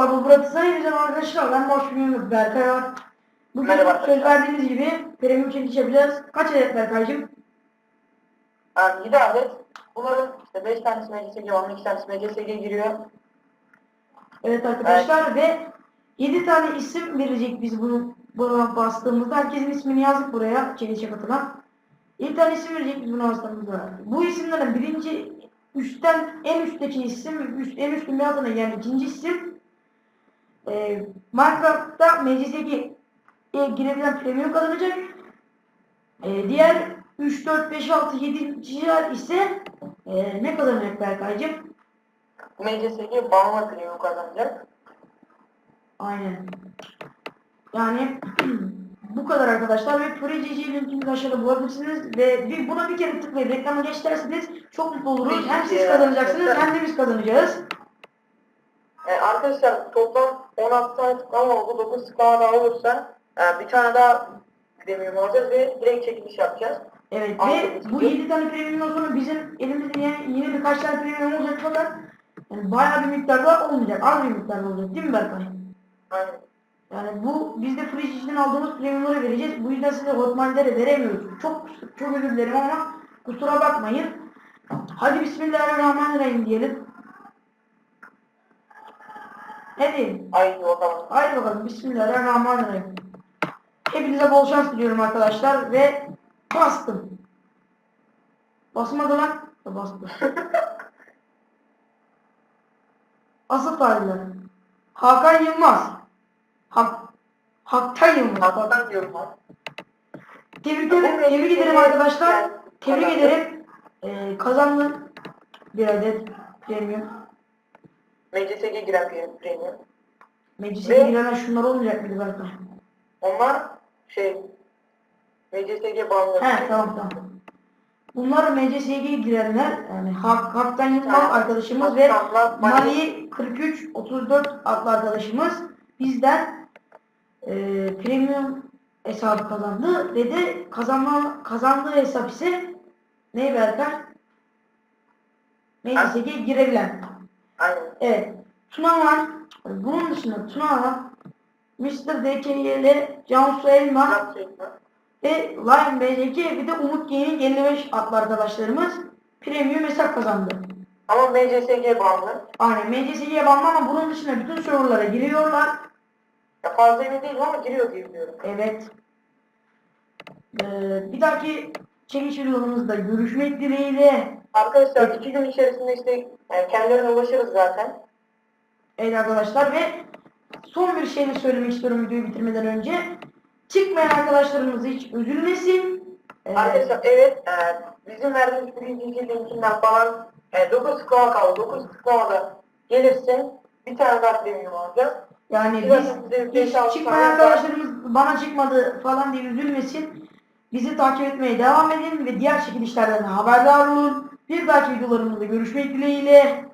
Bu Bırakırsan hepinize arkadaşlar. Ben boş bir Berkay var. Bugün Merhaba söz verdiğimiz gibi premium çekiş yapacağız. Kaç adet Berkay'cım? Yani 7 adet. Bunların işte 5 tanesi MCSG var, 2 tanesi MCSG giriyor. Evet arkadaşlar ve 7 tane isim verecek biz bunu buna bastığımızda. Herkesin ismini yazdık buraya çekişe katılan. 7 tane isim verecek biz buna bastığımızda. Bu isimlerden birinci üstten en üstteki isim, üst, en üstün bir adına yani ikinci isim e, Minecraft'ta MCSG e, girebilen premium kazanacak. E, diğer 3, 4, 5, 6, 7 kişiler ise e, ne kazanacak Berkay'cığım? MCSG bağlama premium kazanacak. Aynen. Yani bu kadar arkadaşlar ve ProGC linkimizi aşağıda bulabilirsiniz ve bir, buna bir kere tıklayıp reklama geç derseniz çok mutlu oluruz. Hem siz kazanacaksınız hem de biz kazanacağız. Ee, arkadaşlar toplam 16 tane tıklama oldu. 9 tıklama daha olursa e, bir tane daha premium alacağız ve direkt çekiliş yapacağız. Evet ve bu 7 tane premiumdan sonra bizim elimizde yine, yine birkaç tane premium olacak fakat yani bayağı bir miktarda olmayacak. Az bir miktarda olacak değil mi Berkay? Aynen. Yani bu biz de Free Çeşit'ten aldığımız premiumları vereceğiz. Bu yüzden size Hotmine'lere veremiyoruz. Çok çok özür dilerim ama kusura bakmayın. Hadi Bismillahirrahmanirrahim diyelim. Hadi. Haydi bakalım. Haydi bakalım Bismillahirrahmanirrahim. Hepinize bol şans diliyorum arkadaşlar ve bastım. Basmadı lan. Ha, Bastım. Asıl tarihler. Hakan Yılmaz. Hak, Haktan Yılmaz. Diyorum ben. Tebrik ederim, tebrik ederim arkadaşlar. Tebrik ederim. Ee, kazandın bir adet premium. MCSG giren pre- premium. Meclise Ve- girenler şunlar olmayacak mıydı Berkay? Onlar şey MCSG bağımlı. He tamam tamam. Bunlar MCSG'ye girenler yani Hak, Haktan Yılmaz arkadaşımız ve Mali- Mali 43 34 adlı arkadaşımız bizden e, premium hesabı kazandı ve de kazanma, kazandığı hesap ise ne Berkay? MCSG'ye girebilen. Aynen. Evet. Tuna var. Bunun dışında Tuna var. Mr. DKYL, Cansu Elma ve Lion BCK bir de Umut Gaming 55 adlı arkadaşlarımız premium hesap kazandı. Ama MCSG bağımlı. Aynen MCSG'ye bağlı ama bunun dışında bütün serverlara giriyorlar. Ya fazla emin değilim ama giriyor diye biliyorum. Evet. Ee, bir dahaki çekiş videolarımızda görüşmek dileğiyle. Arkadaşlar iki gün içerisinde işte yani kendilerine ulaşırız zaten. Evet arkadaşlar ve son bir şey de söylemek istiyorum videoyu bitirmeden önce. Çıkmayan arkadaşlarımız hiç üzülmesin. Ee, Arkadaşlar evet e, bizim verdiğimiz birinci linkinden falan e, 9 tıklama kaldı. 9 tıklamada gelirse bir tane daha premium alacağız. Yani Biraz biz bize hiç çıkmayan arkadaşlarımız bana çıkmadı falan diye üzülmesin. Bizi takip etmeye devam edin ve diğer çekilişlerden haberdar olun. Bir dahaki videolarımızda görüşmek dileğiyle.